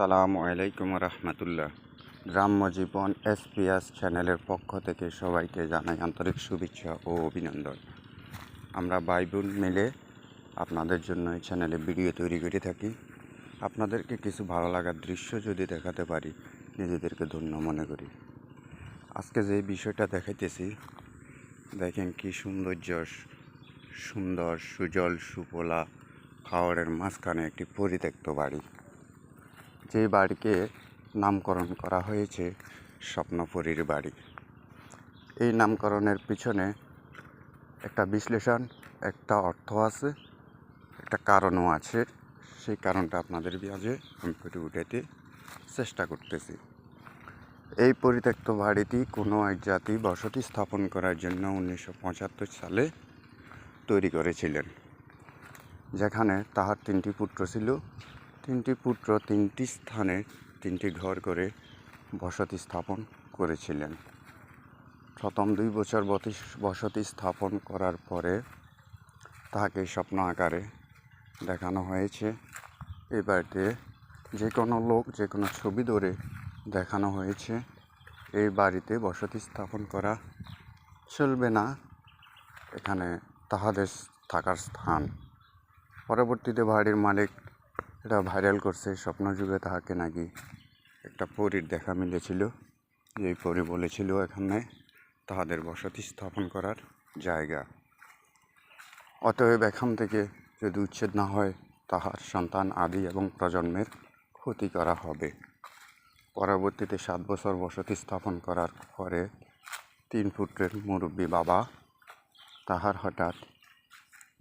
সালামু আলাইকুম রহমতুল্লাহ। গ্রাম্য জীবন এসপিএস চ্যানেলের পক্ষ থেকে সবাইকে জানাই আন্তরিক শুভেচ্ছা ও অভিনন্দন। আমরা বাইবেল মিলে আপনাদের জন্য এই চ্যানেলে ভিডিও তৈরি করে থাকি। আপনাদেরকে কিছু ভালো লাগার দৃশ্য যদি দেখাতে পারি, নিজেদেরকে ধন্য মনে করি। আজকে যে বিষয়টা দেখাইতেছি, দেখেন কি সৌন্দর্য, সুন্দর, সুজল সুফলা খাওয়ারের মাঝখানে একটি পরিত্যক্ত বাড়ি। যে বাড়িকে নামকরণ করা হয়েছে স্বপ্নপুরীর বাড়ি। এই নামকরণের পিছনে একটা বিশ্লেষণ, একটা অর্থ আছে, একটা কারণও আছে। সেই কারণটা আপনাদের মাঝে আমি ফুটে উঠাতে চেষ্টা করতেছি। এই পরিত্যক্ত বাড়িটি কোনো এক জাতি বসতি স্থাপন করার জন্য উনিশশো পঁচাত্তর সালে তৈরি করেছিলেন, যেখানে তাহার তিনটি পুত্র ছিল। তিনটি পুত্র, তিনটি স্থানে তিনটি ঘর করে বসতি স্থাপন করেছিলেন। প্রথম দুই বছর বসতি স্থাপন করার পরে তাহাকে স্বপ্ন আকারে দেখানো হয়েছে। এই বাড়িতে যে কোনো লোক, যে কোনো ছবি ধরে দেখানো হয়েছে। এই বাড়িতে বসতি স্থাপন করা চলবে না। এখানে তাহাদের থাকার স্থান। পরবর্তীতে বাড়ির মালিক এটা ভাইরাল করছে স্বপ্নযুগে তাহাকে নাকি একটা পরীর দেখা মিলেছিল। এই পরী বলেছিল এখানে তাহাদের বসতি স্থাপন করার জায়গা। অতএব এখান থেকে যদি উচ্ছেদ না হয়, তাহার সন্তান, আদি এবং প্রজন্মের ক্ষতি করা হবে। পরবর্তীতে সাত বছর বসতি স্থাপন করার পরে তিন পুত্রের মুরব্বী বাবা, তাহার হঠাৎ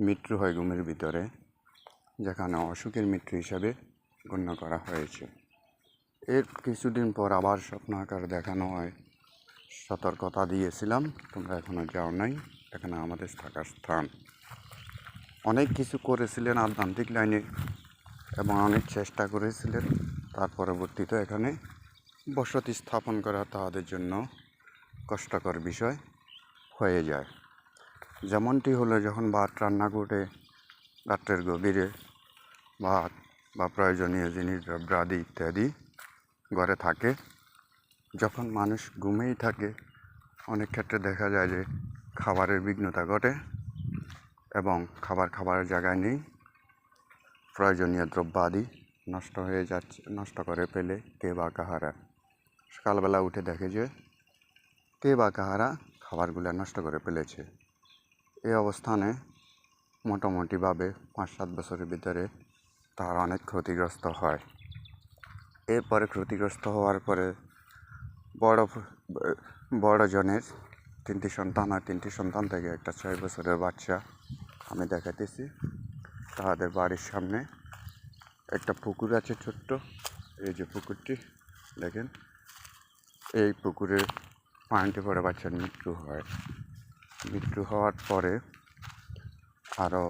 মৃত্যু হয় ঘুমের ভিতরে। যেখানে অসুখের মৃত্যু হিসাবে গণ্য করা হয়েছে। এর কিছুদিন পর আবার স্বপ্ন আকার দেখানো হয়। সতর্কতা দিয়েছিলাম, তোমরা এখনও যাও নাই, এখানে আমাদের থাকার স্থান। অনেক কিছু করেছিলেন আধ্যাত্মিক লাইনে এবং অনেক চেষ্টা করেছিলেন। তার পরবর্তীতে এখানে বসতি স্থাপন করা তাদের জন্য কষ্টকর বিষয় হয়ে যায়। যেমনটি হলো যখন ভাত রান্না রাত্রের গভীরে ভাত বা প্রয়োজনীয় জিনিস, দ্রব্যাদি ইত্যাদি ঘরে থাকে। যখন মানুষ ঘুমেই থাকে, অনেক ক্ষেত্রে দেখা যায় যে খাবারের বিঘ্নতা ঘটে এবং খাবার খাবারের জায়গায় নেই। প্রয়োজনীয় দ্রব্যাদি নষ্ট হয়ে যাচ্ছে, নষ্ট করে ফেলে কে বা কাহারা। সকালবেলা উঠে দেখে যে কে বা কাহারা খাবারগুলো নষ্ট করে ফেলেছে। এই অবস্থানে মোটামুটিভাবে পাঁচ সাত বছরের ভিতরে তার অনেক ক্ষতিগ্রস্ত হয়। এরপরে ক্ষতিগ্রস্ত হওয়ার পরে বড় বড় জনের তিনটি সন্তান আর তিনটি সন্তান থেকে একটা ছয় বছরের বাচ্চা আমি দেখাতেছি তাদের বাড়ির সামনে একটা পুকুর আছে ছোট্ট। এই যে পুকুরটি, দেখেন? এই পুকুরে পানিতে পড়ে বাচ্চার মৃত্যু হয়। মৃত্যু হওয়ার পরে আরও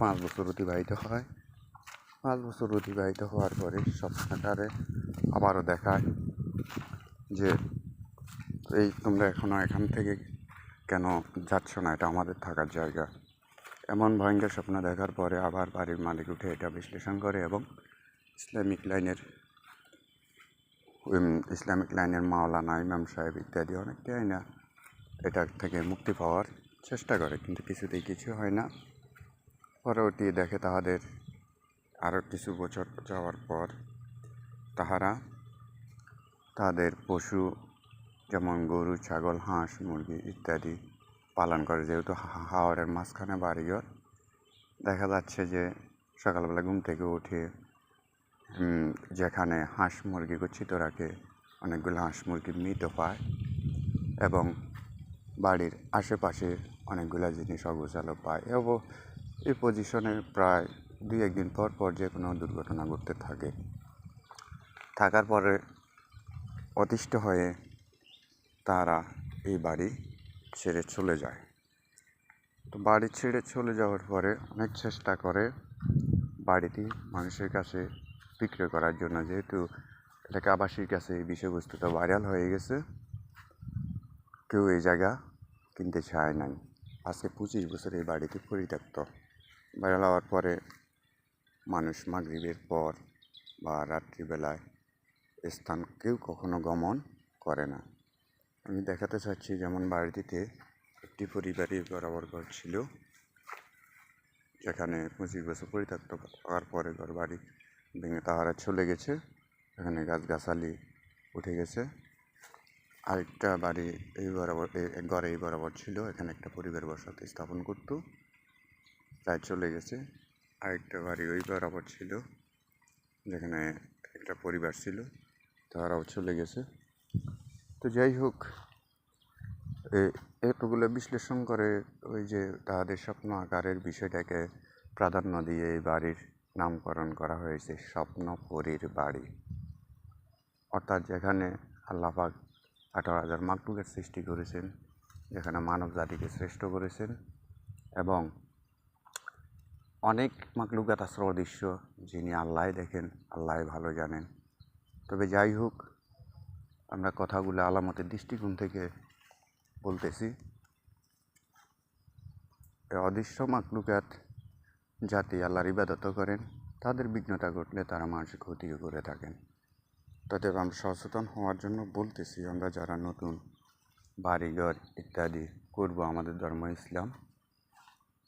পাঁচ বছর অতিবাহিত হয়। পাঁচ বছর অতিবাহিত হওয়ার পরে সব স্বপ্নাকারে আবারও দেখায় যে, এই তোমরা এখনও এখান থেকে কেন যাচ্ছ না? এটা আমাদের থাকার জায়গা। এমন ভয়ঙ্কর স্বপ্ন দেখার পরে আবার বাড়ির মালিক উঠে এটা বিশ্লেষণ করে এবং ইসলামিক লাইনের ইসলামিক লাইনের মাওলানা ইমাম সাহেব ইত্যাদি অনেকটাই না, এটা থেকে মুক্তি পাওয়ার চেষ্টা করে, কিন্তু কিছুতেই কিছু হয় না। পরবর্তী দেখে তাহাদের আরও কিছু বছর যাওয়ার পর তাহারা তাদের পশু যেমন গরু, ছাগল, হাঁস, মুরগি ইত্যাদি পালন করে। যেহেতু হাওড়ের মাঝখানে বাড়িঘর, দেখা যাচ্ছে যে সকালবেলা ঘুম থেকে উঠে যেখানে হাঁস মুরগি গচ্ছিত রাখে, অনেকগুলো হাঁস মুরগি মৃত পায় এবং বাড়ির আশেপাশে অনেকগুলো জিনিস অগোছালো পায় এবং এই পজিশনে প্রায় দুই একদিন পর পর যে কোনো দুর্ঘটনা ঘটতে থাকে। থাকার পরে অতিষ্ঠ হয়ে তারা এই বাড়ি ছেড়ে চলে যায়। তো বাড়ি ছেড়ে চলে যাওয়ার পরে অনেক চেষ্টা করে বাড়িটি মানুষের কাছে বিক্রয় করার জন্য, যেহেতু এলাকাবাসীর কাছে এই বিষয়বস্তুটা ভাইরাল হয়ে গেছে। কেউ এই জায়গা কিনতে চায় নাই। আজকে পঁচিশ বছর এই বাড়িটি পরিত্যক্ত। ভাইরাল হওয়ার পরে মানুষ মাগরিবের পর বা রাত্রিবেলায় স্থান কেউ কখনো গমন করে না। আমি দেখাতে চাচ্ছি যেমন বাড়িটিতে একটি পরিবারই বরাবর ঘর ছিল, যেখানে পঁচিশ বছর পরিত্যক্ত হওয়ার পরে ঘর বাড়ি ভেঙে তাহারা চলে গেছে। এখানে গাছগাছালি উঠে গেছে। আরেকটা বাড়ি এই বরাবর ঘরে এই বরাবর ছিল। এখানে একটা পরিবার বসতি স্থাপন করতো। তাই চলে গেছে। আরেকটা বাড়ি ওই বরাবর ছিল, যেখানে একটা পরিবার ছিল, তারাও চলে গেছে। তো যাই হোক এতগুলো বিশ্লেষণ করে ওই যে তাদের স্বপ্ন আকারের বিষয়টাকে প্রাধান্য দিয়ে এই বাড়ির নামকরণ করা হয়েছে, স্বপ্নপুরীর বাড়ি। অর্থাৎ যেখানে আল্লাপাক আঠারো হাজার মাকলুকের সৃষ্টি করেছেন, যেখানে মানব জাতিকে শ্রেষ্ঠ করেছেন এবং অনেক মাকলুকাত আছে অদৃশ্য যিনি আল্লাহ দেখেন আল্লাহ ভালো জানেন। তবে যাই হোক, আমরা কথাগুলো আলামতের দৃষ্টিকোণ থেকে বলতেছি। অদৃশ্য মাকলুকাত জাতি আল্লাহর ইবাদত করেন, তাদের বিঘ্নতা ঘটলে তারা মানুষের ক্ষতিও করে থাকেন। তাতে আমরা সচেতন হওয়ার জন্য বলতেছি, আমরা যারা নতুন, বাড়িঘর ইত্যাদি করব আমাদের ধর্ম ইসলাম।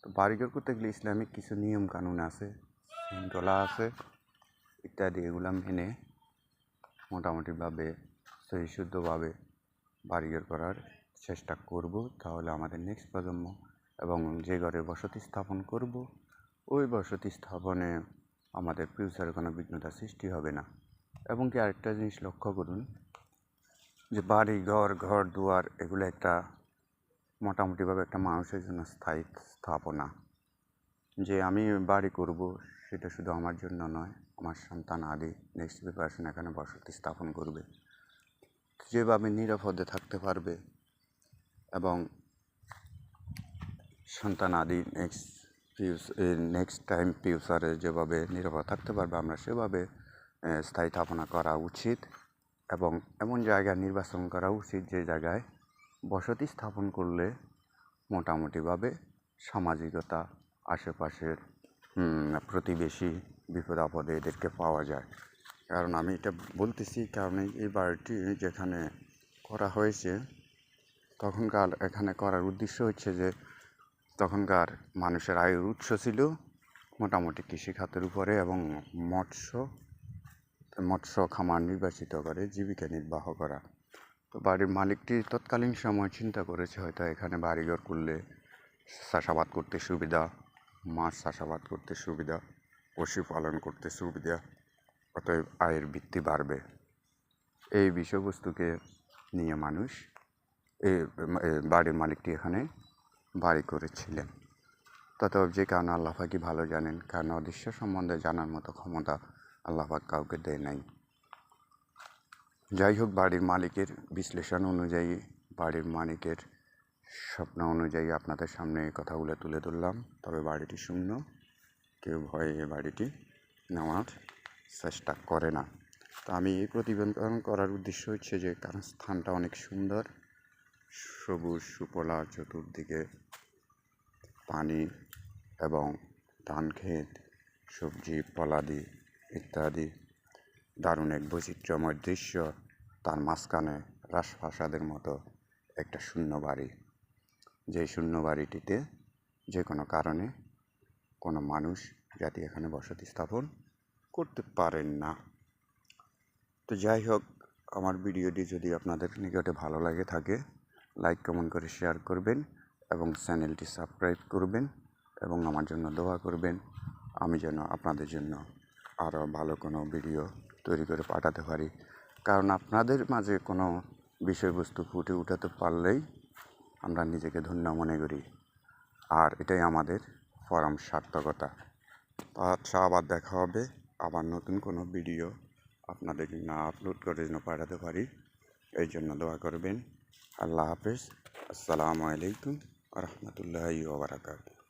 তো বাড়িঘর করতে গেলে ইসলামিক কিছু নিয়ম কানুন আছে, শৃঙ্খলা আছে ইত্যাদি, এগুলো মেনে মোটামুটিভাবে সহিশুদ্ধভাবে বাড়িঘর করার চেষ্টা করব। তাহলে আমাদের নেক্সট প্রজন্ম এবং যে ঘরে বসতি স্থাপন করব, ওই বসতি স্থাপনে আমাদের ফিউচারে কোনো বিঘ্নতা সৃষ্টি হবে না। এবং কি আরেকটা জিনিস লক্ষ্য করুন, যে বাড়ি, ঘর ঘর, দুয়ার, এগুলো একটা মোটামুটিভাবে একটা মানুষের জন্য স্থায়ী স্থাপনা। যে আমি বাড়ি করব সেটা শুধু আমার জন্য নয়, আমার সন্তান আদি নেক্সট প্রিপারেশন এখানে বসতি স্থাপন করবে। যেভাবে নিরাপদে থাকতে পারবে এবং সন্তান আদি নেক্সট নেক্সট টাইম ফিউচারে যেভাবে নিরাপদ থাকতে পারবে, আমরা সেভাবে আহ, স্থায়ী স্থাপনা করা উচিত এবং এমন জায়গা নির্বাচন করা উচিত যে জায়গায় বসতি স্থাপন করলে মোটামুটিভাবে সামাজিকতা আশেপাশের প্রতিবেশী বিপদ আপদে এদেরকে পাওয়া যায়। কারণ আমি এটা বলতেছি কারণ এই বাড়িটি যেখানে করা হয়েছে তখনকার এখানে করার উদ্দেশ্য হচ্ছে যে তখনকার মানুষের আয়ের উৎস ছিল মোটামুটি কৃষিখাতের উপরে এবং মৎস্য মৎস্য খামার নির্বাচিত করে, জীবিকা নির্বাহ করা। তো বাড়ির মালিকটি তৎকালীন সময় চিন্তা করেছে হয়তো এখানে বাড়িঘর করলে চাষাবাদ করতে সুবিধা, মাছ চাষাবাদ করতে সুবিধা, পশুপালন করতে সুবিধা, অতএব আয়ের ভিত্তি বাড়বে। এই বিষয়বস্তুকে নিয়ে মানুষ এই বাড়ির মালিকটি এখানে বাড়ি করেছিলেন। তত যে কারণে আল্লাহাকি ভালো জানেন? কারণ অদৃশ্য সম্বন্ধে জানার মতো ক্ষমতা আল্লাহাক কাউকে দেয় নাই। যাই হোক বাড়ির মালিকের বিশ্লেষণ অনুযায়ী বাড়ির মালিকের স্বপ্ন অনুযায়ী আপনাদের সামনে এই কথাগুলো তুলে ধরলাম। তবে বাড়িটি শূন্য। কেউ ভয়ে এই বাড়িটি নেওয়ার চেষ্টা করে না। তো আমি এই প্রতিবেদন করার উদ্দেশ্য হচ্ছে যে, কারণ স্থানটা অনেক সুন্দর। সবুজ সুফলা চতুর্দিকে পানি এবং ধান ক্ষেত সবজি, ফলাদি ইত্যাদি। দারুণ এক বৈচিত্র্যময় দৃশ্য, তার মাঝখানে রাজপ্রাসাদের মতো একটা শূন্য বাড়ি যে শূন্য বাড়িটিতে যে কোনো কারণে কোনো মানুষ যাতে এখানে বসতি স্থাপন করতে পারেন না। তো যাই হোক, আমার ভিডিওটি যদি আপনাদের নিকটে ভালো লাগে থাকে, লাইক, কমেন্ট করে শেয়ার করবেন এবং চ্যানেলটি সাবস্ক্রাইব করবেন এবং আমার জন্য দোয়া করবেন। আমি যেন আপনাদের জন্য আরও ভালো কোনো ভিডিও তৈরি করে পাঠাতে পারি। কারণ আপনাদের মাঝে কোনো বিষয়বস্তু ফুটে উঠাতে পারলেই আমরা নিজেকে ধন্য মনে করি। আর এটাই আমাদের পরম সার্থকতা। আচ্ছা আবার দেখা হবে, আবার নতুন কোনো ভিডিও আপনাদের জন্য আপলোড করে যেন পাঠাতে পারি। এই জন্য দোয়া করবেন। আল্লাহ হাফেজ। আসসালামু আলাইকুম রহমতুল্লাহ বারাকাতু